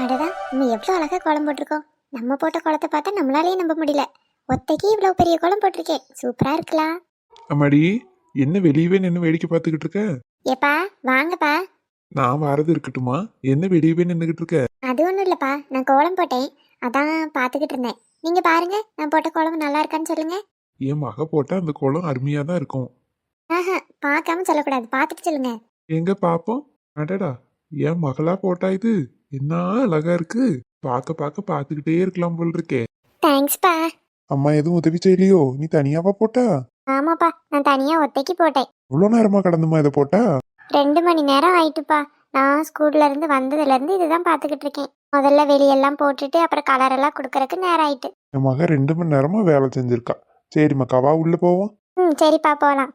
அடடா நம்ம எவ்வளோ அழகா கோலம் போட்டிருக்கோம். நம்ம போட்ட கோலத்தை பார்த்தா நம்மளாலேயே நம்ப முடியல. ஒத்தைக்கு இவ்வளோ பெரிய கோலம் போட்டிருக்கேன். சூப்பரா இருக்கலாம். அம்மாடி என்ன வெளியவே நின்று வேடிக்கை பார்த்துக்கிட்டு இருக்க? ஏப்பா வாங்கப்பா. நான் வரது இருக்கட்டுமா? என்ன வெளியவே நின்றுகிட்டு இருக்க? அது ஒன்றும் இல்லைப்பா நான் கோலம் போட்டேன். அதான் பார்த்துக்கிட்டு இருந்தேன். நீங்க பாருங்க நான் போட்ட கோலம் நல்லா இருக்கான்னு சொல்லுங்க. என் மக போட்டா அந்த கோலம் அருமையா தான் இருக்கும். ஆஹா பார்க்காம சொல்லக்கூடாது. பார்த்துட்டு சொல்லுங்க. எங்க பாப்போம்? அடடா என் மகளா போட்டா இது? என்ன அழகா இருக்கு? பார்க்க பார்க்க பார்த்துக்கிட்டே இருக்கலாம் போல் இருக்கே தேங்க்ஸ்ப்பா அம்மா எதுவும் உதவி செய்யலையோ? நீ தனியாவா போட்டா? ஆமாப்பா நான் தனியா ஒத்தைக்கு போட்டேன். இவ்வளோ நேரமா கடந்துமா இதை போட்டா? ரெண்டு மணி நேரம் ஆயிட்டுப்பா. நான் ஸ்கூல்ல இருந்து வந்ததுல இருந்து இதுதான் பார்த்துக்கிட்டு இருக்கேன். முதல்ல வெளியெல்லாம் போட்டுட்டு அப்புறம் கலர் எல்லாம் கொடுக்கறதுக்கு நேரம் ஆயிட்டு. என் மக ரெண்டு மணி நேரமா வேலை செஞ்சிருக்கா. சரி மக்கா வா உள்ள போவோம். ம் சரிப்பா போலாம்.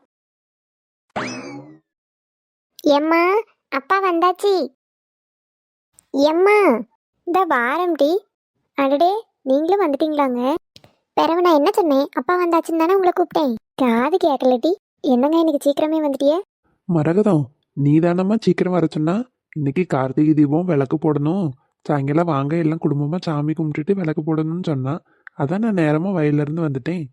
எம்மா அப்பா வந்தாச்சு. எம்மா இந்த வாரம் டி. அடடே நீங்களும் வந்துட்டீங்களாங்க? நான் என்ன சொன்னேன்? அப்பா வந்தாச்சுன்னு தானே உங்களை கூப்பிட்டேன். காது கேட்கல டி. என்னங்க இன்னைக்கு சீக்கிரமே வந்துட்டியே? மரகதம் நீ தானம்மா சீக்கிரம் வர சொன்னா? இன்னைக்கு கார்த்திகை தீபம் விளக்கு போடணும். சாயங்காலம் வாங்க எல்லாம் குடும்பமா சாமி கும்பிட்டுட்டு விளக்கு போடணும்னு சொன்னா. அதான் நான் நேரமா வயல்ல இருந்து வந்துட்டேன்.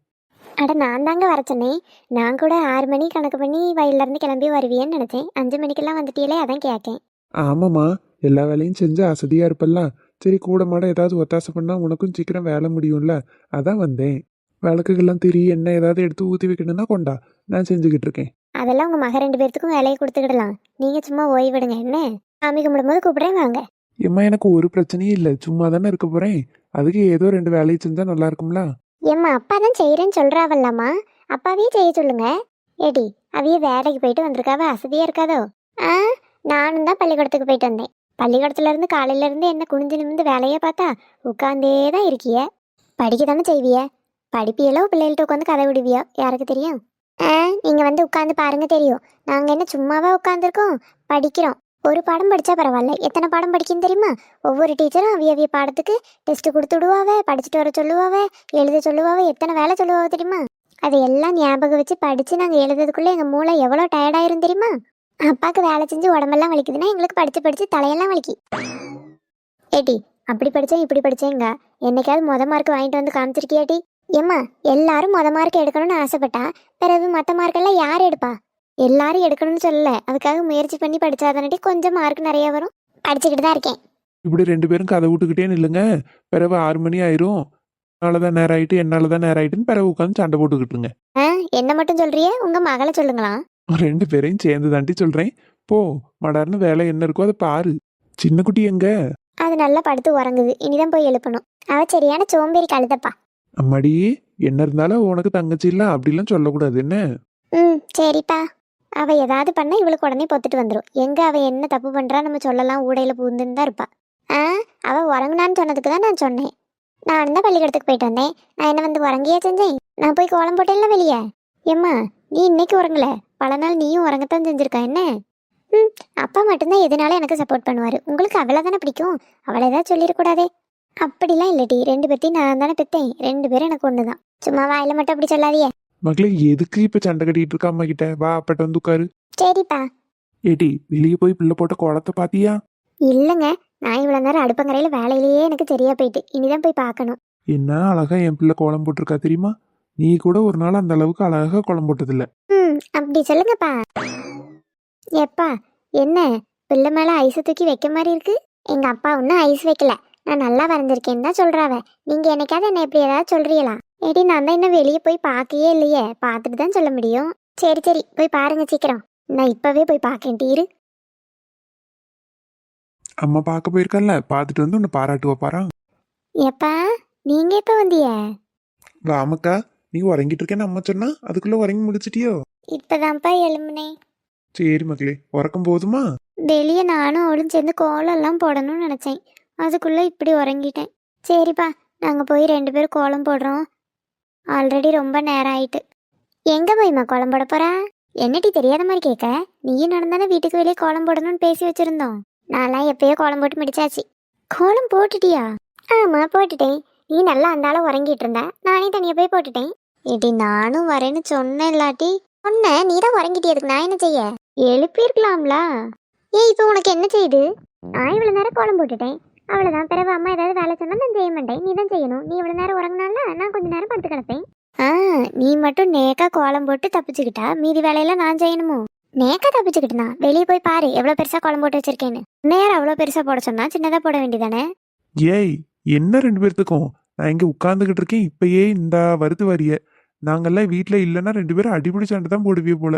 அட நான் தாங்க வர சொன்னேன். நான் கூட ஆறு மணி கணக்கு பண்ணி வயல்ல இருந்து கிளம்பி வருவியேன்னு நினைச்சேன். அஞ்சு மணிக்கெல்லாம் வந்துட்டீங்களே அதான் கேட்கேன் ஆமாம்மா. எல்லா வேலையும் செஞ்சு அசதியா இருப்பல்ல? சரி கூட மாட ஏதாவது ஒத்தாசை பண்ணா உனக்கும் சீக்கிரம் வேலை முடியும்ல? அதான் வந்தேன். விளக்குகள்லாம் திரி என்ன ஏதாவது எடுத்து ஊற்றி வைக்கணும்னா கொண்டா. நான் செஞ்சுக்கிட்டு இருக்கேன். அதெல்லாம் உங்க மக ரெண்டு பேர்த்துக்கும் வேலையை கொடுத்துக்கிடலாம். நீங்க சும்மா ஓய்விடுங்க என்ன? சாமி கும்பிடும்போது கூப்பிடுறேன் வாங்க. ஏம்மா எனக்கு ஒரு பிரச்சனையும் இல்லை. சும்மா தானே இருக்க போறேன். அதுக்கு ஏதோ ரெண்டு வேலையை செஞ்சா நல்லா இருக்கும்ல? ஏம்மா அப்பா தான் செய்கிறேன்னு சொல்கிறாவல்லாமா அப்பாவையே செய்ய சொல்லுங்க. ஏடி அவைய வேலைக்கு போயிட்டு வந்திருக்காவ? அசதியா இருக்காதோ? ஆ நானும் தான் பள்ளிக்கூடத்துக்கு போயிட்டு வந்தேன். பள்ளிக்கூடத்துலேருந்து காலையிலேருந்து என்ன குனிஞ்சு நிமிந்து வேலையை பார்த்தா உட்காந்தே தான் இருக்கிய. படிக்க தானே செய்விய. படிப்பியலோ பிள்ளைகள்ட்ட உட்காந்து கதை விடுவியோ? யாருக்கு தெரியும்? ஆ நீங்கள் வந்து உட்காந்து பாருங்க தெரியும். நாங்கள் என்ன சும்மாவா உட்காந்துருக்கோம் படிக்கிறோம். ஒரு பாடம் படித்தா பரவாயில்ல. எத்தனை பாடம் படிக்கும் தெரியுமா? ஒவ்வொரு டீச்சரும் அவிய அவிய பாடத்துக்கு டெஸ்ட் கொடுத்து விடுவாவ படிச்சுட்டு வர சொல்லுவாவ எழுத சொல்லுவாவ எத்தனை வேலை சொல்லுவாவே தெரியுமா? அதை எல்லாம் ஞாபகம் வச்சு படித்து நாங்கள் எழுதுறதுக்குள்ளே எங்கள் மூளை எவ்வளோ டயர்டாயிரும் தெரியுமா? அப்பாவுக்கு வேலை செஞ்சு உடம்பெல்லாம் வலிக்குதுன்னா எங்களுக்கு படிச்சு படிச்சு தலையெல்லாம் வலிக்கு. ஏடி அப்படி படிச்சேன் இப்படி படிச்சேங்க. என்னைக்காவது மொத மார்க் வாங்கிட்டு வந்து காமிச்சிருக்கியாட்டி ஏம்மா எல்லாரும் மொத மார்க் எடுக்கணும்னு ஆசைப்பட்டா பிறகு மற்ற மார்க்கெல்லாம் யார் எடுப்பா? எல்லாரும் எடுக்கணும்னு சொல்லல. அதுக்காக முயற்சி பண்ணி படிச்சாதானட்டி கொஞ்சம் மார்க் நிறைய வரும். படிச்சுக்கிட்டு தான் இருக்கேன். இப்படி ரெண்டு பேரும் கதை விட்டுக்கிட்டே நில்லுங்க. பிறகு ஆறு மணி ஆயிரும். என்னாலதான் நேரம் ஆயிட்டு என்னாலதான் நேரம் ஆயிட்டுன்னு பிறகு உட்காந்து சண்டை போட்டுக்கிட்டுங்க ஆ என்ன மட்டும் சொல்றியே? உங்க மகளை சொல்லுங்களா? ரெண்டு பேரையும் சேர்ந்து தாண்டி சொல்றேன். போ மடார்னு வேலை என்ன இருக்கோ அதை பாரு. சின்ன குட்டி எங்க? அது நல்லா படுத்து உறங்குது. இனிதான் போய் எழுப்பணும். அவ சரியான சோம்பேறி கழுதப்பா. அம்மாடி என்ன இருந்தாலும் உனக்கு தங்கச்சி இல்ல அப்படிலாம் சொல்லக்கூடாது. என்ன? ம் சரிப்பா. அவ ஏதாவது பண்ணா இவளுக்கு உடனே பொத்துட்டு வந்துடும் எங்க அவ என்ன தப்பு பண்றா நம்ம சொல்லலாம். ஊடையில பூந்துன்னு தான் இருப்பா. ஆ அவ உறங்குனான்னு சொன்னதுக்கு தான் நான் சொன்னேன். நான் தான் பள்ளிக்கூடத்துக்கு போயிட்டு வந்தேன். நான் என்ன வந்து உறங்கியா செஞ்சேன்? நான் போய் கோலம் போட்டேன்ல வெளியே. ஏம்மா நீ இன்னைக்கு உறங்கல. பல நாள் நீயும் உறங்கத்தான் செஞ்சிருக்க என்ன? ம் அப்பா மட்டும்தான் எதனால எனக்கு சப்போர்ட் பண்ணுவாரு. உங்களுக்கு அவளை தானே பிடிக்கும்? அவளை ஏதாவது சொல்லிடக்கூடாதே. அப்படிலாம் இல்லட்டி ரெண்டு பேர்த்தையும் நான் தானே பெத்தேன் ரெண்டு பேரும் எனக்கு ஒன்று தான் சும்மா வாயில மட்டும் அப்படி சொல்லாதியே மகளே எதுக்கு இப்ப சண்டை கட்டிட்டு இருக்க அம்மா கிட்ட? வா அப்பட்ட வந்து உட்காரு. சரிப்பா. ஏடி வெளியே போய் பிள்ளை போட்ட குளத்தை பாத்தியா? இல்லைங்க. நான் இவ்வளோ நேரம் அடுப்பங்கரையில் வேலையிலேயே எனக்கு சரியா போயிட்டு. இனிதான் போய் பார்க்கணும். என்ன அழகா என் பிள்ளை கோலம் போட்டிருக்கா தெரியுமா? நீ கூட ஒரு நாள் அந்த அளவுக்கு அழகா கோலம் போட்டதில்ல. ம் அப்படி சொல்லுங்கப்பா. எப்பா என்ன? பிள்ளை மேலே ஐஸை தூக்கி வைக்க மாதிரி இருக்கு? எங்கள் அப்பா ஒன்றும் ஐஸ் வைக்கல. நான் நல்லா வரைஞ்சிருக்கேன்னு தான் சொல்கிறாவ நீங்கள் என்னைக்காவது என்ன இப்படி ஏதாவது சொல்கிறீங்களா ஏடி நான் தான் இன்னும் வெளியே போய் பார்க்கவே இல்லையே. பார்த்துட்டு தான் சொல்ல முடியும். சரி சரி போய் பாருங்க சீக்கிரம். நான் இப்போவே போய் பார்க்கேன் டீரு அம்மா பார்க்க போயிருக்கல்ல? பார்த்துட்டு வந்து உன்னை பாராட்டுவா பாரா எப்பா நீங்கள் எப்போ வந்திய? ராமக்கா நீ உறங்கிட்டு இருக்கேன்னு அம்மா சொன்னா? அதுக்குள்ள உறங்கி முடிச்சிட்டியோ? இப்போதான்ப்பா எழும்புனேன். சரி மகளே உறக்கம் போதுமா? வெளியே நானும் அவளும் சேர்ந்து கோலம்லாம் போடணும்னு நினச்சேன். அதுக்குள்ளே இப்படி உறங்கிட்டேன். சரிப்பா நாங்கள் போய் ரெண்டு பேரும் கோலம் போடுறோம். ஆல்ரெடி ரொம்ப நேரம் ஆயிட்டு. எங்கே போய்மா கோலம் போட போறா? என்னடி தெரியாத மாதிரி கேட்க? நீயும் நடந்தானே வீட்டுக்கு வெளியே கோலம் போடணும்னு பேசி வச்சிருந்தோம். நான்லாம் எப்பயோ கோலம் போட்டு முடிச்சாச்சு. கோலம் போட்டுட்டியா? ஆமாம் போட்டுட்டேன். நீ நல்லா அந்தால உறங்கிட்டு இருந்த. நானே தனியாக போய் போட்டுட்டேன். இடி நானும் வரேன்னு சொன்னேன் இல்லாட்டி சொன்ன நீ தான் உறங்கிட்டியதுக்கு நான் என்ன செய்ய? எழுப்பியிருக்கலாம்ல. ஏய் இப்போ உனக்கு என்ன செய்யுது நான் இவ்வளோ நேரம் கோலம் போட்டுட்டேன். அவ்வளோதான் பிறகு அம்மா ஏதாவது வேலை சொன்னால் நான் செய்ய மாட்டேன். நீ தான் செய்யணும். நீ இவ்வளோ நேரம் உறங்கினால நான் கொஞ்ச நேரம் படுத்து கிடப்பேன். ஆ நீ மட்டும் நேக்கா கோலம் போட்டு தப்பிச்சுக்கிட்டா மீதி வேலையெல்லாம் நான் செய்யணுமோ? நேக்கா தப்பிச்சுக்கிட்டுனா? வெளியே போய் பாரு எவ்வளோ பெருசாக கோலம் போட்டு வச்சிருக்கேன்னு. நேரம் அவ்வளோ பெருசாக போட சொன்னா சின்னதாக போட வேண்டியதானே? ஏய் என்ன ரெண்டு பேர்த்துக்கும்? நான் இங்கே உட்காந்துக்கிட்டு இருக்கேன் இப்பயே இந்த வருது வரிய. நாங்கெல்லாம் வீட்ல இல்லைன்னா ரெண்டு பேரும் அடிப்படி சண்டை தான் போடுவியே போல.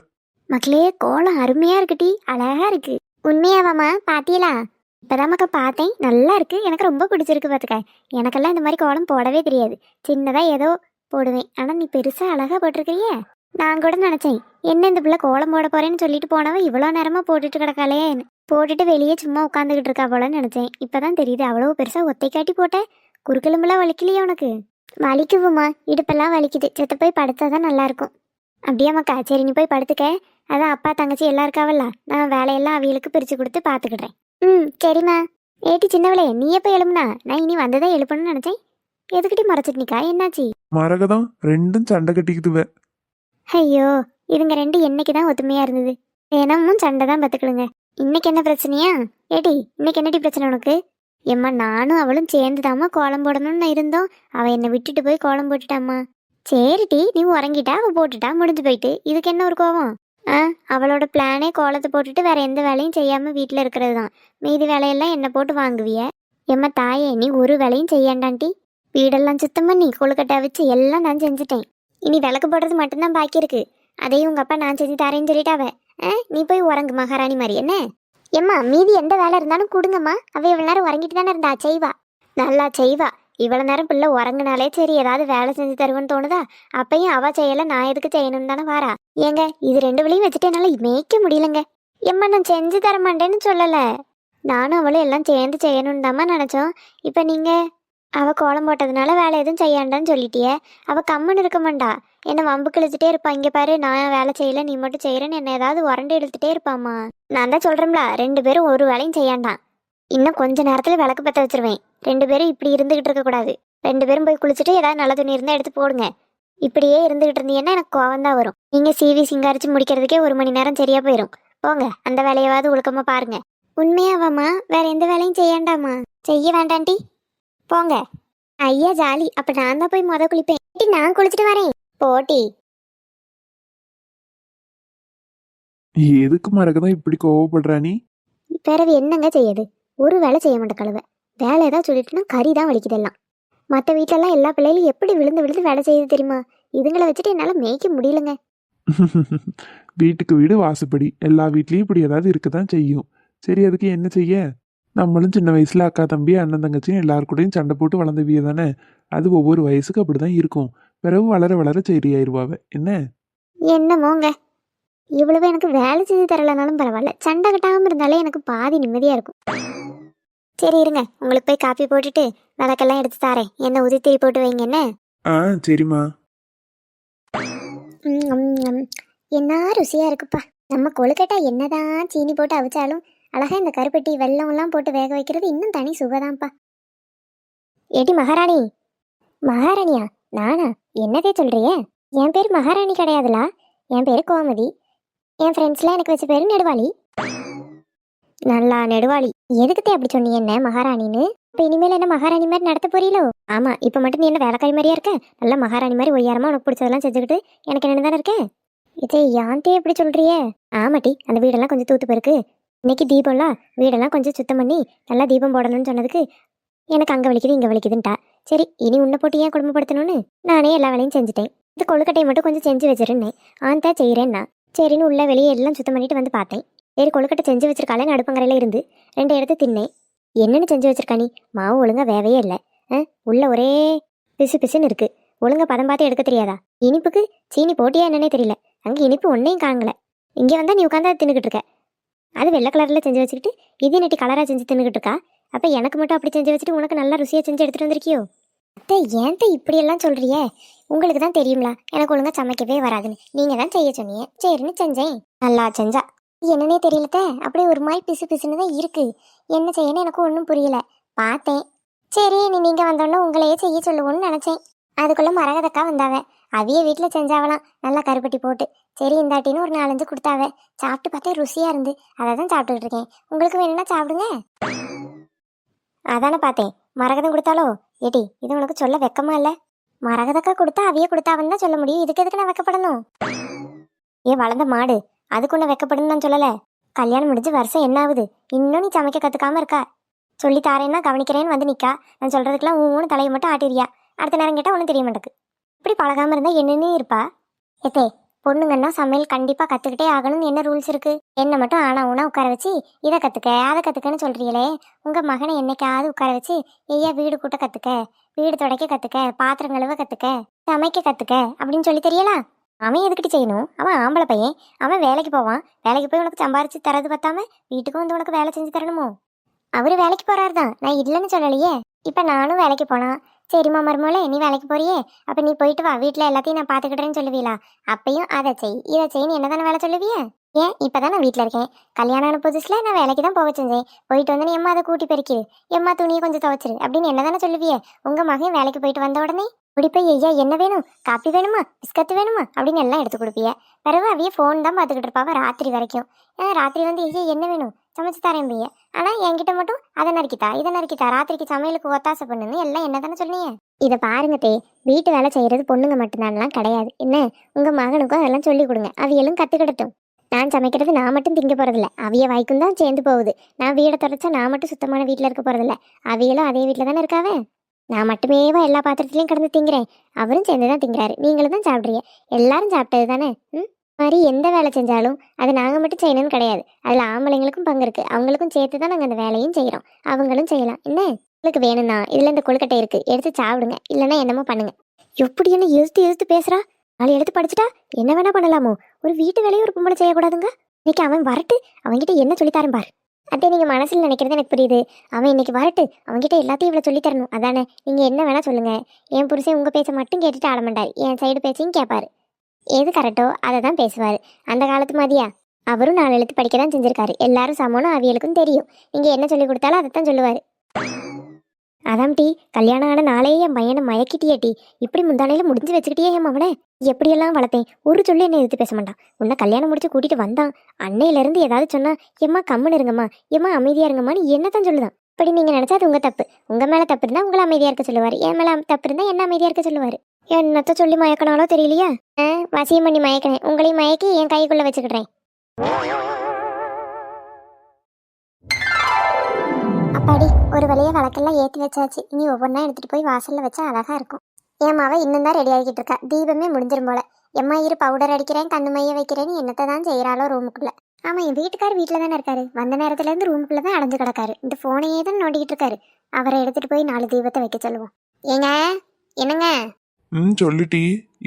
மக்களே கோலம் அருமையா இருக்குடி. அழகா இருக்கு. உண்மையாவாமா பாத்தீங்களா? இப்பதான் மக்கள் பார்த்தேன். நல்லா இருக்கு. எனக்கு ரொம்ப பிடிச்சிருக்கு பாத்துக்க. எனக்கெல்லாம் இந்த மாதிரி கோலம் போடவே தெரியாது. சின்னதா ஏதோ போடுவேன். ஆனா நீ பெருசா அழகா போட்டிருக்கிறியே. நான் கூட நினைச்சேன். என்ன இந்த பிள்ளை கோலம் போட போறேன்னு சொல்லிட்டு போனவன் இவ்வளோ நேரமா போட்டுட்டு கிடக்காளே போட்டுட்டு வெளியே சும்மா உட்காந்துக்கிட்டு இருக்கா போலன்னு நினைச்சேன். இப்பதான் தெரியுது. அவ்வளோ பெருசா ஒத்தை காட்டி போட்டேன் குறுக்கெலும்புலாம் வலிக்கலையே உனக்கு. வலிக்குவுமா இடுப்பெல்லாம் வலிக்குது. செத்த போய் படுத்தாதான் நல்லா இருக்கும் அப்படியாம்மாக்கா சரி நீ போய் படுத்துக்க. அதான் அப்பா தங்கச்சி எல்லாம் இருக்காவல்ல. நான் வேலையெல்லாம் அவியலுக்கு பிரிச்சு கொடுத்து பார்த்துக்கிடுறேன். ம் சரிம்மா. ஏட்டி சின்னவளே நீ எப்போ எழுப்புனா நான் இனி வந்ததே எழுப்பணும்னு நினச்சேன். எதுக்கிட்டி மறைச்சிட்டு நிக்கா? என்னாச்சு? மரகதம் ரெண்டும் சண்டை கட்டிக்குதுவ. ஐயோ இதுங்க ரெண்டு என்னைக்கு தான் ஒத்துமையா இருந்தது. தினமும் சண்டை தான் பார்த்துக்கிடுங்க. இன்னைக்கு என்ன பிரச்சனையா? ஏடி இன்னைக்கு என்னடி பிரச்சனை உனக்கு? எம்மா நானும் அவளும் சேர்ந்துதாம்மா கோலம் போடணும்னு இருந்தோம். அவ என்னை விட்டுட்டு போய் கோலம் போட்டுட்டாம்மா. சரிடி நீ உறங்கிட்டா அவ போட்டுட்டா முடிஞ்சு போயிட்டு. இதுக்கு என்ன ஒரு கோவம் ஆ அவளோட பிளானே கோலத்தை போட்டுட்டு வேற எந்த வேலையும் செய்யாம வீட்டில் இருக்கிறது தான். மீதி வேலையெல்லாம் என்ன போட்டு வாங்குவிய? எம்மா தாயே நீ ஒரு வேலையும் செய்யாண்டான்டி வீடெல்லாம் சுத்தம் பண்ணி கொழுக்கட்டை வச்சு எல்லாம் நான் செஞ்சுட்டேன். இனி விளக்கு போடுறது மட்டும்தான் பாக்கி இருக்கு. அதையும் உங்க அப்பா நான் செஞ்சு தரேன்னு சொல்லிட்டாவே. ஆ, நீ போய் உறங்கு மகாராணி மாதிரி என்ன? எம்மா மீதி எந்த வேலை இருந்தாலும் கொடுங்கம்மா. அவள் இவ்வளோ நேரம் உறங்கிட்டு தானே இருந்தா செய்வா. நல்லா செய்வா. இவ்வளோ நேரம் பிள்ளை உறங்குனாலே சரி ஏதாவது வேலை செஞ்சு தருவேன்னு தோணுதா? அப்பயும் அவள் செய்யலை நான் எதுக்கு செய்யணும்னு தானே வாரா? ஏங்க இது ரெண்டு வழியும் வச்சுட்டு என்னால் மேய்க்க முடியலங்க. எம்மா நான் செஞ்சு தர மாட்டேன்னு சொல்லலை. நானும் அவளும் எல்லாம் சேர்ந்து செய்யணும்னு தாம்மா நினச்சோம். இப்போ நீங்கள் அவள் கோலம் போட்டதுனால வேலை எதுவும் செய்யாண்டான்னு சொல்லிட்டியே. அவள் கம்முன்னு இருக்க மாட்டா. என்ன வம்பு கிழிச்சிட்டே இருப்பான் இங்க பாரு நான் வேலை செய்யல நீ மட்டும் செய்யறேன்னு என்ன ஏதாவது உரண்டு எடுத்துட்டே இருப்பாம்மா. நான் தான் சொல்றேன்ல ரெண்டு பேரும் ஒரு வேலையும் செய்யாண்டாம் இன்னும் கொஞ்ச நேரத்துல விளக்கு பத்த வச்சிருவேன். ரெண்டு பேரும் இப்படி இருந்துகிட்டு இருக்க கூடாது. ரெண்டு பேரும் போய் குளிச்சுட்டு ஏதாவது நல்ல துணி இருந்தா எடுத்து போடுங்க. இப்படியே இருந்துகிட்டு இருந்தீங்கன்னா எனக்கு கோவம் தான் வரும். நீங்க சீவி சிங்காரிச்சு முடிக்கிறதுக்கே ஒரு மணி நேரம் சரியா போயிடும் போங்க அந்த வேலையாவது ஒழுக்கமா பாருங்க. உண்மையாவாம்மா? வேற எந்த வேலையும் செய்யாண்டாமா செய்ய வேண்டாண்டி போங்க. ஐயா ஜாலி. அப்ப நான் தான் போய் முத குளிப்பேன். நான் குளிச்சுட்டு வரேன். போட்டி எதுக்கு மரகதம் இப்படி கோவப்படுறா நீ? பிறவு என்னங்க செய்யுது? ஒரு வேலை செய்ய மாட்டேன் கழுவ. வேலை ஏதாவது சொல்லிட்டுனா கறி தான் வலிக்குதெல்லாம் மற்ற வீட்டிலலாம் எல்லா பிள்ளைகளும் எப்படி விழுந்து விழுந்து வேலை செய்யுது தெரியுமா? இதுங்களை வச்சுட்டு என்னால் மேய்க்க முடியலங்க. வீட்டுக்கு வீடு வாசப்படி. எல்லா வீட்லயும் இப்படி ஏதாவது இருக்கதான் செய்யும். சரி அதுக்கு என்ன செய்ய? நம்மளும் சின்ன வயசுல அக்கா தம்பி அண்ணன் தங்கச்சியும் எல்லார் கூடயும் சண்டை போட்டு வளர்ந்தவிய தானே அது ஒவ்வொரு வயசுக்கு அப்படிதான் இருக்கும். பிறகு வளர வளர சரியாயிருவாவ என்ன? என்னமோங்க. இவ்வளவு எனக்கு வேலை செஞ்சு தரலனாலும் பரவாயில்ல. சண்டை கட்டாமல் இருந்தாலே எனக்கு பாதி நிம்மதியாக இருக்கும். சரி இருங்க. உங்களுக்கு போய் காப்பி போட்டுட்டு விளக்கெல்லாம் எடுத்து தரேன். என்ன உதித்திரி போட்டு வைங்க என்ன? ஆ சரிம்மா. என்ன ருசியா இருக்குப்பா. நம்ம கொழுக்கட்டை என்னதான் சீனி போட்டு அவிச்சாலும் அழகா இந்த கருப்பட்டி வெல்லம் போட்டு வேக வைக்கிறது இன்னும் தனி சுகதான்ப்பா ஏடி மகாராணி. மகாராணியா? நானா? என்னதே சொல்றியே? என் பேர் மகாராணி கிடையாதுலா? என் பேர் கோமதி. என் ஃப்ரெண்ட்ஸ்லாம் எனக்கு வச்ச பேர் நெடுவாளி. நல்லா நெடுவாளி. எதுக்குத்தே அப்படி சொன்னீங்க என்ன மகாராணின்னு? இப்போ இனிமேல் என்ன மகாராணி மாதிரி நடத்த போறீங்களோ ஆமா இப்போ மட்டும் நீ என்ன வேலைக்காரி மாதிரியா இருக்க? நல்லா மகாராணி மாதிரி ஒய்யாரமா உனக்கு பிடிச்சதெல்லாம் செஞ்சுக்கிட்டு எனக்கு என்ன தானே இருக்கேன் இதே யான்ட்டே எப்படி சொல்றியே? ஆமாட்டி அந்த வீடெல்லாம் கொஞ்சம் தூத்து போயிருக்கு. இன்னைக்கு தீபம்லாம் வீடெல்லாம் கொஞ்சம் சுத்தம் பண்ணி நல்லா தீபம் போடணும்னு சொன்னதுக்கு எனக்கு அங்கே வலிக்குது இங்கே வலிக்குதுன்ட்டா. சரி இனி உன்னை போட்டு ஏன் குடும்பப்படுத்தணும்னு? நானே எல்லா வேலையும் செஞ்சுட்டேன். இந்த கொழுக்கட்டையை மட்டும் கொஞ்சம் செஞ்சு வச்சிருந்தேன். ஆந்தா செய்கிறேன்னா சரின்னு உள்ள வெளியே எல்லாம் சுத்தம் பண்ணிட்டு வந்து பார்த்தேன். சரி கொழுக்கட்டை செஞ்சு வச்சிருக்காளே அடுப்பங்கரையில் இருந்து ரெண்டு எடுத்து தின்னேன். என்னென்னு செஞ்சு வச்சிருக்கா நீ? மாவு ஒழுங்காக வேவையே இல்லை. ஆ உள்ள ஒரே பிசு பிசுன்னு இருக்கு. ஒழுங்கா பதம் பார்த்து எடுக்க தெரியாதா? இனிப்புக்கு சீனி போட்டியா என்னன்னே தெரியல. அங்கே இனிப்பு ஒன்றையும் காணல. இங்கே வந்தால் நீ உட்காந்து அதை தின்னுக்கிட்டு இருக்க. அது வெள்ளை கலரில் செஞ்சு வச்சுக்கிட்டு இது நெட்டி கலராக செஞ்சு தின்னுக்கிட்டு இருக்கா? அப்போ எனக்கு மட்டும் அப்படி செஞ்சு வச்சுட்டு உனக்கு நல்லா ருசியாக செஞ்சு எடுத்துகிட்டு வந்திருக்கியோ? அத்தை ஏன்ட்ட இப்படியெல்லாம் சொல்றியே? உங்களுக்கு தான் தெரியும்ல எனக்கு ஒழுங்கா சமைக்கவே வராதுன்னு. நீங்க தான் செய்ய சொன்னீங்க. சரின்னு செஞ்சேன். நல்லா செஞ்சா. என்னன்னே தெரியலத்த அப்படியே ஒரு மாதிரி பிசு பிசுன்னு தான் இருக்கு. என்ன செய்யணும் எனக்கு ஒன்றும் புரியல. பார்த்தேன். சரி நீ நீங்க வந்தோடனே உங்களையே செய்ய சொல்லுவோம்னு நினைச்சேன். அதுக்குள்ள மரகதக்கா வந்தாவ. அவிய வீட்டில் செஞ்சாவலாம். நல்லா கருப்பட்டி போட்டு. சரி இந்தாட்டின்னு ஒரு நாலஞ்சு கொடுத்தாவ. சாப்பிட்டு பார்த்தா ருசியா இருந்து. அதை தான் சாப்பிட்டுக்கிட்டு இருக்கேன். உங்களுக்கு வேணும்னா சாப்பிடுங்க. அதானே பார்த்தேன். மரகதம் கொடுத்தாலோ ஏடி இது உனக்கு சொல்ல வெக்கமா இல்ல? மரகதக்கா கொடுத்தா அவைய கொடுத்தாவன்னு தான் சொல்ல முடியும். இதுக்கு எதுக்கு நான் வெக்கப்படணும்? ஏ வளர்ந்த மாடு அதுக்கு ஒன்று வெக்கப்படணும்னு நான் சொல்லல. கல்யாணம் முடிஞ்சு வருஷம் என்ன ஆகுது? இன்னும் நீ சமைக்க கத்துக்காம இருக்கா? சொல்லி தாரேன்னா கவனிக்கிறேன்னு வந்து நிக்கா. நான் சொல்றதுக்கெல்லாம் ஊன்னு தலையை மட்டும் ஆட்டிரியா அடுத்த நேரம் கேட்டா ஒன்றும் தெரிய மாட்டேக்கு இப்படி பழகாம இருந்தா என்னன்னு இருப்பா? எத்தே பொண்ணுங்கன்னா சமையல் கண்டிப்பாக கற்றுக்கிட்டே ஆகணும்னு என்ன ரூல்ஸ் இருக்கு? என்னை மட்டும் ஆனா உணவு உட்கார வச்சு இதை கற்றுக்க அதை கற்றுக்கன்னு சொல்றீங்களே? உங்க மகனை என்னைக்காவது உட்கார வச்சு ஐயா வீடு கூட்ட கத்துக்க வீடு துடைக்க கத்துக்க பாத்திரம் கழுவ கற்றுக்க சமைக்க கத்துக்க அப்படின்னு சொல்லி தெரியலா? அவன் எதுக்கிட்டு செய்யணும்? அவன் ஆம்பளை பையன். அவன் வேலைக்கு போவான். வேலைக்கு போய் உனக்கு சம்பாரிச்சு தரது பார்த்தாம வீட்டுக்கும் வந்து உனக்கு வேலை செஞ்சு தரணுமோ? அவர் வேலைக்கு போறாரு தான் நான் இல்லைன்னு சொல்லலையே. இப்போ நானும் வேலைக்கு போனா சரிம்மா மருமோளே நீ வேலைக்கு போறியே? அப்ப நீ போயிட்டு வா வீட்டுல எல்லாத்தையும் நான் பாத்துக்கிட்டேன்னு சொல்லுவீங்களா அப்பயும் அதை செய் இதை செய்ன்னு என்னதானே வேலை சொல்லுவிய? ஏன் இப்பதான் நான் வீட்டுல இருக்கேன். கல்யாணம் ஆன புதுசுல நான் வேலைக்கு தான் போக செஞ்சேன். போயிட்டு வந்து நீ எம்மா அதை கூட்டி பெருக்கிடு எம்மா துணியை கொஞ்சம் துவைச்சிரு அப்படின்னு என்ன தானே சொல்லுவிய? உங்க மகன் வேலைக்கு போயிட்டு வந்த உடனே இப்படி போய் ஐயா என்ன வேணும்? காப்பி வேணுமா? பிஸ்கட் வேணுமா? அப்படின்னு எல்லாம் எடுத்து கொடுப்பிய. பிறகு அவைய ஃபோன் தான் பார்த்துக்கிட்டு இருப்பாவ ராத்திரி வரைக்கும். ஏன் ராத்திரி வந்து ஐயா என்ன வேணும்? சமைச்சு தரேன் பைய ஆனா என்கிட்ட மட்டும் அதை நறுக்கித்தா இதை நறுக்கித்தா ராத்திரிக்கு சமையலுக்கு ஒத்தாசை பண்ணுன்னு எல்லாம் என்ன தானே சொன்னீங்க இதை பாருங்க தே வீட்டு வேலை செய்யறது பொண்ணுங்க மட்டும்தான்லாம் கிடையாது. என்ன? உங்க மகனுக்கும் அதெல்லாம் சொல்லி கொடுங்க. அவியலும் கத்துக்கிடட்டும் நான் சமைக்கிறது நான் மட்டும் திங்க போறதில்ல. அவிய வாய்க்கும் தான் சேர்ந்து போகுது. நான் வீடை தொடச்சா நான் மட்டும் சுத்தமான வீட்டில் இருக்க போறதில்ல. அவியலும் அதே வீட்டில் தானே இருக்காவே? நான் மட்டுமேவா எல்லா பாத்திரத்திலையும் கடந்து திங்கிறேன். அவரும் சேர்ந்து தான் திங்கிறாரு. நீங்களும் தான் சாப்பிட்றீங்க. எல்லாரும் சாப்பிட்டது தானே ம்? மாதிரி எந்த வேலை செஞ்சாலும் அது நாங்கள் மட்டும் செய்யணும்னு கிடையாது. அதில் ஆம்பளைங்களுக்கும் பங்கு இருக்கு. அவங்களுக்கும் சேர்த்து தான் நாங்கள் அந்த வேலையும் செய்கிறோம் அவங்களும் செய்யலாம். என்ன? உங்களுக்கு வேணும்னா இதில் இந்த கொழுக்கட்டை இருக்கு. எடுத்து சாப்பிடுங்க. இல்லைன்னா என்னமோ பண்ணுங்க. எப்படி என்ன எழுத்து எழுத்து பேசுறா? நாளை எடுத்து படிச்சுட்டா? என்ன வேணா பண்ணலாமோ? ஒரு வீட்டு வேலையும் ஒரு பொம்பளை செய்யக்கூடாதுங்க? இன்னைக்கு அவன் வரட்டு. அவன்கிட்ட என்ன சொல்லித்தாரன் பாரு. அதே நீங்கள் மனசில் நினைக்கிறது எனக்கு புரியுது. அவன் இன்னைக்கு வரட்டு. அவன்கிட்ட எல்லாத்தையும் இவ்வளோ சொல்லித்தரணும். அதானே? நீங்கள் என்ன வேணா சொல்லுங்க. என் புருஷன் உங்கள் பேச்சை மட்டும் கேட்டுட்டு ஆடமாட்டார். என் சைடு பேச்சையும் கேட்பாரு எது கரெக்டோ அதை தான் பேசுவார். அந்த காலத்து மாதிரியா? அவரும் நாலு எழுத்து படிக்க தான் செஞ்சிருக்காரு. எல்லாரும் சமம்னு அவியலுக்கும் தெரியும். நீங்க என்ன சொல்லி கொடுத்தாலும் அதை தான் சொல்லுவாரு. அதாம் டி கல்யாணம் ஆன நாளையே என் பையனை மயக்கிட்டியே டி. இப்படி முந்தானையில முடிஞ்சு வச்சுக்கிட்டே என் மவனை? எப்படியெல்லாம் வளர்த்தேன்? ஒரு சொல்லி என்ன எதிர்த்து பேச மாட்டான். உன்னை கல்யாணம் முடிச்சு கூட்டிட்டு வந்தான். அன்னையில இருந்து ஏதாவது சொன்னா எம்மா கம்முன்னு இருங்கம்மா. எம்மா அமைதியா இருங்கம்மான்னு என்னத்தான் சொல்லுதான். இப்படி நீங்க நினைச்சா அது உங்க தப்பு. உங்க மேல தப்பு இருந்தா உங்களை அமைதியா இருக்க சொல்லுவாரு. என் மேல தப்பு இருந்தா என்ன அமைதியா இருக்க சொல்லுவாரு? என்னத்த சொல்லி மயக்கனாலோ தெரியலையா? ஆ, வசியம் பண்ணி மயக்கினேன். உங்களையும் மயக்கி என் கைக்குள்ள வச்சுக்கிடுறேன். அப்பாடி ஒரு வழியை வழக்கெல்லாம் ஏற்றி வச்சாச்சு. இனி ஒவ்வொன்றா எடுத்துட்டு போய் வாசலில் வச்சா அழகாக இருக்கும். என் மாவ இன்னும் தான் ரெடி ஆகிட்டு இருக்கா. தீபமே முடிஞ்சிரும் போல. எம்மா இரு பவுடர் அடிக்கிறேன் கண்ணு மைய வைக்கிறேன்னு என்னத்தை தான் செய்கிறாளோ ரூமுக்குள்ளே ஆமாம் என் வீட்டுக்கார் வீட்டில் தானே இருக்காரு. வந்த நேரத்துலேருந்து ரூமுக்குள்ளே தான் அடைஞ்சு கிடக்காரு. இந்த ஃபோனையே தான் நோண்டிக்கிட்டு இருக்காரு. அவரை எடுத்துகிட்டு போய் நாலு தீபத்தை வைக்க சொல்லுவோம். ஏங்க? என்னங்க? ம் சொல்லிட்டி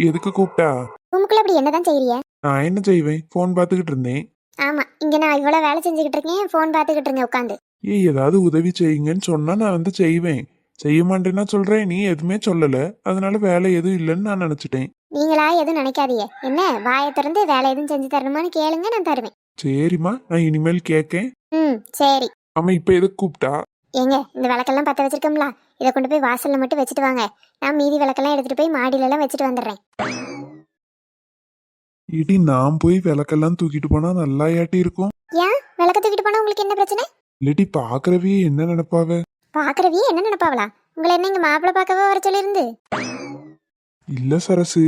எதுக்கு கூப்பிட்டா? ரூமுக்குள்ள அப்படி என்னதான் செய்யறிய நான் என்ன செய்வேன்? ஃபோன் பார்த்துக்கிட்டு இருந்தேன். ஆமா இங்க நான் இவ்வளவு வேலை செஞ்சுக்கிட்டு இருக்கேன் ஃபோன் பார்த்துக்கிட்டு இருக்கேன் உட்காந்து ஏய் ஏதாவது உதவி செய்யுங்கன்னு சொன்னா நான் வந்து செய்வேன். செய்ய மாட்டேன்னா சொல்றேன் நீ எதுவுமே சொல்லல. அதனால வேலை எதுவும் இல்லைன்னு நான் நினைச்சிட்டேன். நீங்களா எதுவும் நினைக்காதீங்க. என்ன வாயை திறந்து வேலை எதுவும் செஞ்சு தரணுமான்னு கேளுங்க நான் தருவேன். சரிம்மா நான் இனிமேல் கேட்கேன். ம் சரி. ஆமா இப்ப எதுக்கு கூப்பிட்டா? ஏங்க இந்த விளக்கெல்லாம் பத்த வச்சிருக்கோம்ல. இதை கொண்டு போய் வாசல்ல மட்டும் வச்சுட்டு வாங்க. நான் மீதி விளக்கெல்லாம் எடுத்துட்டு போய் மாடியில எல்லாம் வச்சுட்டு வந்துடுறேன். இடி நான் போய் விளக்கெல்லாம் தூக்கிட்டு போனா நல்லா யாட்டி இருக்கும். ஏன்? விளக்க தூக்கிட்டு போனா உங்களுக்கு என்ன பிரச்சனை? இல்லாட்டி பாக்குறவே என்ன நினைப்பாவ? பாக்குறவியே என்ன நினைப்பாவளா? உங்களை என்ன இங்க மாப்பிள்ளை பார்க்கவே வர சொல்லியிருந்து? இல்ல சரசு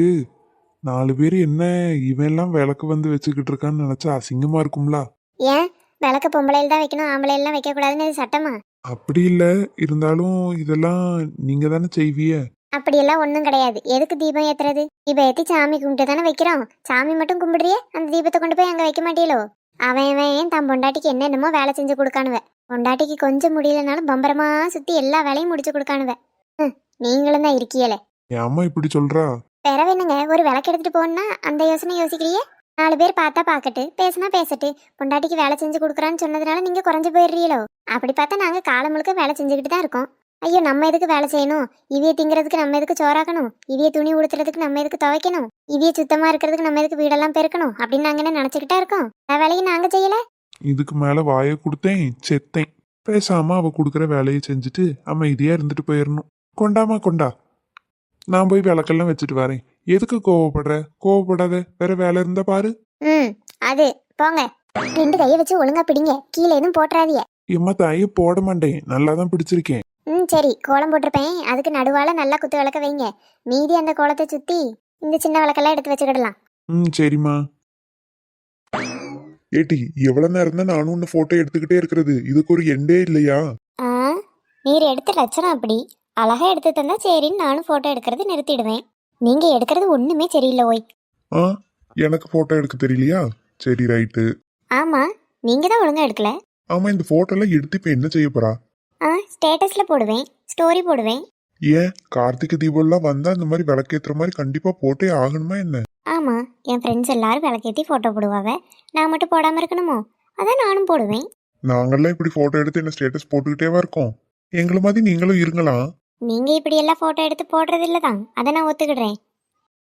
நாலு பேர் என்ன இவன் எல்லாம் விளக்கு வந்து வச்சுக்கிட்டு இருக்கான்னு நினைச்சா அசிங்கமா இருக்கும்ல? ஏன்? விளக்க பொம்பளையில தான் வைக்கணும் ஆம்பளையில வைக்க கூடாதுன்னு இது சட்டமா? அப்படி இல்ல இருந்தாலும் இதெல்லாம் நீங்க தானே செய்விய அப்படியெல்லாம் ஒன்றும் கிடையாது. எதுக்கு தீபம் ஏத்துறது? தீபம் ஏத்தி சாமி கும்பிட்டு தானே வைக்கிறோம். சாமி மட்டும் கும்பிடுறியே? அந்த தீபத்தை கொண்டு போய் அங்க வைக்க மாட்டீங்களோ அவன் இவன் தன் பொண்டாட்டிக்கு என்னென்னமோ வேலை செஞ்சு கொடுக்கானுவ. பொண்டாட்டிக்கு கொஞ்சம் முடியலனாலும் பம்பரமா சுத்தி எல்லா வேலையும் முடிச்சு கொடுக்கானுவ. ஹம், நீங்களும் தான் இருக்கியலே. என் அம்மா இப்படி சொல்றா? வேற வேணுங்க ஒரு விளக்கு எடுத்துட்டு போனா அந்த யோசனை யோசிக்கிறியே? நாலு பேர் பார்த்தா பார்க்கட்டு பேசினா பேசட்டு. பொண்டாட்டிக்கு வேலை செஞ்சு கொடுக்குறான்னு சொன்னதுனால நீங்க குறைஞ்சு போயிடுறீங்களோ அப்படி பார்த்தா நாங்க காலம் முழுக்க வேலை செஞ்சுக்கிட்டு தான் இருக்கோம். ஐயோ நம்ம எதுக்கு வேலை செய்யணும்? இவிய திங்கிறதுக்கு நம்ம எதுக்கு சோறாக்கணும்? இவிய துணி உடுத்துறதுக்கு நம்ம எதுக்கு துவைக்கணும்? இவிய சுத்தமா இருக்கிறதுக்கு நம்ம எதுக்கு வீடெல்லாம் பெருக்கணும்? அப்படின்னு நாங்க என்ன நினைச்சுக்கிட்டா இருக்கோம்? அந்த வேலையை நாங்க செய்யல. இதுக்கு மேல வாயை கொடுத்தேன் செத்தேன். பேசாம அவ கொடுக்குற வேலையை செஞ்சுட்டு அமைதியா இருந்துட்டு போயிடணும் கொண்டாமா கொண்டா. நான் போய் விளக்கெல்லாம் வச்சுட்டு வரேன். எதுக்கு கோவப்படுற? கோவப்படாத. வேற வேலை இருந்தா பாரு. ம் அது. போங்க. ரெண்டு கையை வச்சு ஒழுங்கா பிடிங்க. கீழே எதுவும் போட்டுறாதீங்க. எம்மா தாயை போட மாட்டேன். நல்லா தான் பிடிச்சிருக்கேன். ம் சரி கோலம் போட்டிருப்பேன். அதுக்கு நடுவால நல்லா குத்து விளக்க வைங்க. மீதி அந்த கோலத்தை சுத்தி இந்த சின்ன விளக்கெல்லாம் எடுத்து வச்சுக்கிடலாம். ம் சரிம்மா. ஏட்டி எவ்வளவு நேரம் தான் நானும் உன்னை போட்டோ எடுத்துக்கிட்டே இருக்கிறது. இதுக்கு ஒரு எண்டே இல்லையா? ஆ நீர் எடுத்த லட்சணம் அப்படி. அழகா எடுத்து தந்தா சரின்னு நானும் போட்டோ எடுக்கிறது நிறுத்திடுவேன். நீங்க எடுக்கிறது ஒண்ணுமே சரியில்லை ஓய். ஆ எனக்கு போட்டோ எடுக்க தெரியலையா? சரி ரைட்டு ஆமா நீங்க தான் ஒழுங்கா எடுக்கல. ஆமா இந்த போட்டோ எல்லாம் எடுத்து இப்ப என்ன செய்ய போறா? ஆ ஸ்டேட்டஸ்ல போடுவேன். ஸ்டோரி போடுவேன். ஏன்? கார்த்திகை தீபம்லாம் வந்தா இந்த மாதிரி விளக்கேத்துற மாதிரி கண்டிப்பா போட்டே ஆகணுமா என்ன? ஆமா என் ஃப்ரெண்ட்ஸ் எல்லாரும் விளக்கேத்தி போட்டோ போடுவாவ நான் மட்டும் போடாம இருக்கணுமோ? அதான் நானும் போடுவேன். நாங்கெல்லாம் இப்படி போட்டோ எடுத்து என்ன ஸ்டேட்டஸ் போட்டுக்கிட்டேவா இருக்கோம். எங்களை மாதிரி நீங்களும் இருங்களா? நீங்க இப்படி எல்லாம் போட்டோ எடுத்து போடுறது இல்ல தான். அதை நான் ஒத்துக்கிடுறேன்.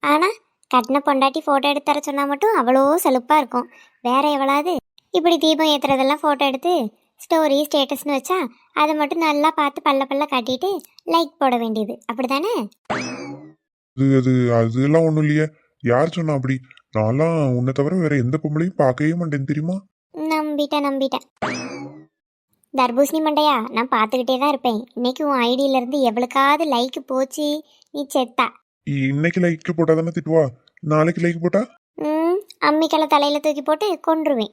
ஆனா கட்டின பொண்டாட்டி போட்டோ எடுத்து தர சொன்னா மட்டும் அவ்வளோ சலுப்பா இருக்கும். வேற எவ்வளவு இப்படி தீபம் ஏத்துறதெல்லாம் போட்டோ எடுத்து ஸ்டோரி ஸ்டேட்டஸ்னு வச்சா அதை மட்டும் நல்லா பார்த்து பல்ல பல்ல காட்டிட்டு லைக் போட வேண்டியது. அப்படிதானே அது அது அதெல்லாம் ஒண்ணும் இல்லையே. யார் சொன்னா அப்படி? நான்லாம் உன்னை தவிர வேற எந்த பொம்பளையும் பார்க்கவே மாட்டேன் தெரியுமா? நம்பிட்டேன் நம்பிட்டேன். தர்பூசணி மண்டையா? நான் பார்த்துக்கிட்டே தான் இருப்பேன். இன்னைக்கு உன் ஐடியில இருந்து எவ்வளோக்காவது லைக் போச்சு நீ செத்தா. இன்னைக்கு லைக் போட்டா தானே திட்டுவா? நாளைக்கு லைக் போட்டா? ம் அம்மிக்கலை தலையில தூக்கி போட்டு கொன்றுவேன்.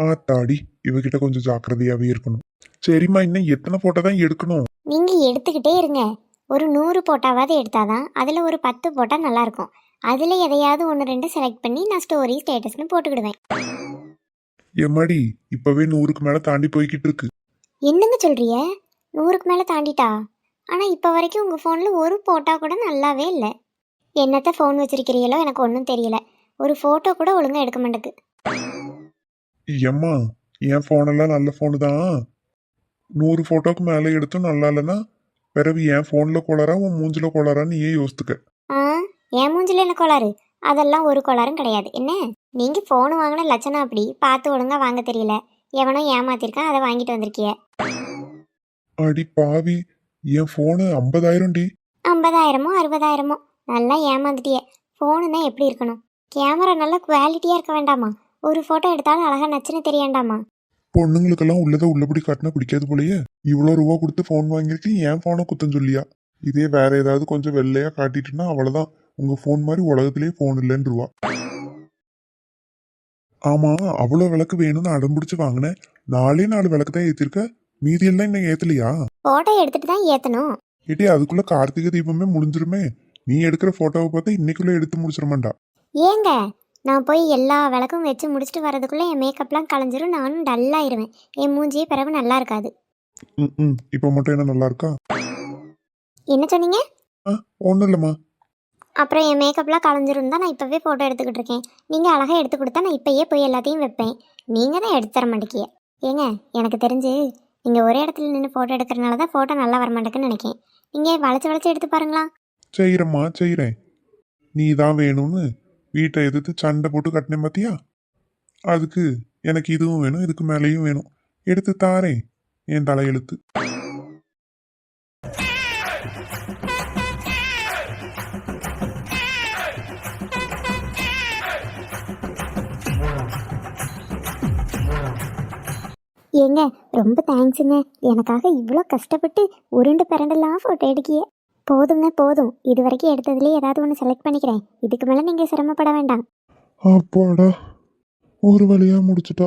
ஆத்தாடி இவகிட்ட கொஞ்சம் ஜாக்கிரதையாவே இருக்கணும். சரிம்மா இன்னும் எத்தனை போட்டோ தான் எடுக்கணும்? நீங்க எடுத்துக்கிட்டே இருங்க. ஒரு நூறு போட்டாவது எடுத்தாதான் அதுல ஒரு பத்து போட்டா நல்லா இருக்கும் அதுல எதையாவது ஒன்று ரெண்டு செலக்ட் பண்ணி நான் ஸ்டோரி ஸ்டேட்டஸ்னு போட்டுக்கிடுவேன். எம்மாடி இப்பவே நூறுக்கு மேல தாண்டி போய்கிட்டு இருக்கு என்னங்க சொல்றிய நூறுக்கு மேல தாண்டிட்டா? ஆனா இப்ப வரைக்கும் உங்க போன்ல ஒரு போட்டோ கூட நல்லாவே இல்லை. என்னத்த ஃபோன் வச்சிருக்கிறீங்களோ எனக்கு ஒன்றும் தெரியல. ஒரு போட்டோ கூட ஒழுங்கா எடுக்க மாட்டேக்கு எம்மா என் ஃபோனெல்லாம் நல்ல ஃபோனு தான். நூறு ஃபோட்டோக்கு மேலே எடுத்தும் நல்லா இல்லைன்னா பிறகு என் ஃபோனில் கோளாரா உன் மூஞ்சில் கோளாரான்னு நீயே யோசித்துக்க. ஆ என் மூஞ்சில என்ன கோளாறு? அதெல்லாம் ஒரு கோளாறும் கிடையாது. என்ன? நீங்க ஃபோன் வாங்கின லட்சணம் அப்படி? பார்த்து ஒழுங்கா வாங்க தெரியல. எவனோ ஏமாத்திருக்கான் அதை வாங்கிட்டு வந்திருக்கிய. அடி பாவி என் ஃபோனு ஐம்பதாயிரம் டி. ஐம்பதாயிரமோ அறுபதாயிரமோ? நல்லா ஏமாந்துட்டிய. ஃபோனு தான் எப்படி இருக்கணும்? கேமரா நல்லா குவாலிட்டியாக இருக்க வேண்டாமா? ஒரு ஃபோட்டோ எடுத்தாலும் அழகா நச்சுன்னு தெரியண்டாமா? பொண்ணுங்களுக்கெல்லாம் உள்ளதை உள்ளபடி காட்டினா பிடிக்காது போலயே. இவ்வளோ ரூபா கொடுத்து ஃபோன் வாங்கியிருக்கு என் ஃபோனை குத்தம் சொல்லியா? இதே வேற ஏதாவது கொஞ்சம் வெள்ளையா காட்டிட்டுனா அவ்வளோதான் உங்க ஃபோன் மாதிரி உலகத்திலேயே ஃபோன் இல்லைன்னு ரூபா ஆமா அவ்வளோ விளக்கு வேணும்னு அடம்பிடிச்சு வாங்கினேன். நாலே நாலு விளக்கு தான் ஏற்றிருக்க மீதி எல்லாம் இன்னும் ஏத்தலையா? ஃபோட்டோ எடுத்துட்டு தான் ஏற்றணும் ஏட்டி அதுக்குள்ள கார்த்திகை தீபமே முடிஞ்சிருமே. நீ எடுக்கிற போட்டோவை பார்த்து இன்னைக்குள்ள எடுத்து முடிச்சிடமாண்டா ஏங்க நான் போய் எல்லா விளக்கும் வச்சு முடிச்சுட்டு வரதுக்குள்ளே என் மேக்கப்லாம் கலைஞ்சிரும். நானும் டல்லாயிருவேன் என் மூஞ்சியே பிறகு நல்லா இருக்காது. ம் ம். இப்போ மட்டும் என்ன நல்லா இருக்கா? என்ன சொன்னீங்க? ஆ ஒன்றும் இல்லைம்மா. அப்புறம் என் மேக்கப்லாம் கலைஞ்சிரும் தான் நான் இப்போவே ஃபோட்டோ எடுத்துக்கிட்டு இருக்கேன். நீங்கள் அழகாக எடுத்து கொடுத்தா நான் இப்போயே போய் எல்லாத்தையும் வைப்பேன். நீங்கள் தான் எடுத்து தர மாட்டேங்கிய ஏங்க எனக்கு தெரிஞ்சு நீங்கள் ஒரே இடத்துல நின்று ஃபோட்டோ எடுக்கிறனால தான் ஃபோட்டோ நல்லா வர மாட்டேங்குன்னு நினைக்கேன். நீங்கள் வளைச்சு வளைச்சு எடுத்து பாருங்களா? செய்கிறம்மா செய்கிறேன் நீ தான் வேணும்னு. வீட்டை எதிர்த்து சண்டை போட்டு கட்டினேன் பார்த்தியா அதுக்கு எனக்கு இதுவும் வேணும் இதுக்கு மேலேயும் வேணும். எடுத்து தாரேன் என் தலையெழுத்து. ஏங்க ரொம்ப தேங்க்ஸுங்க எனக்காக இவ்வளோ கஷ்டப்பட்டு உருண்டு பிறண்டெல்லாம் ஃபோட்டோ எடுக்கிய. போதுங்க போதும். இது வரைக்கும் எடுத்ததுலேயே ஏதாவது ஒன்று செலக்ட் பண்ணிக்கிறேன். இதுக்கு மேலே நீங்கள் சிரமப்பட வேண்டாம். அப்பாடா. ஒரு வழியாக முடிச்சிட்டா.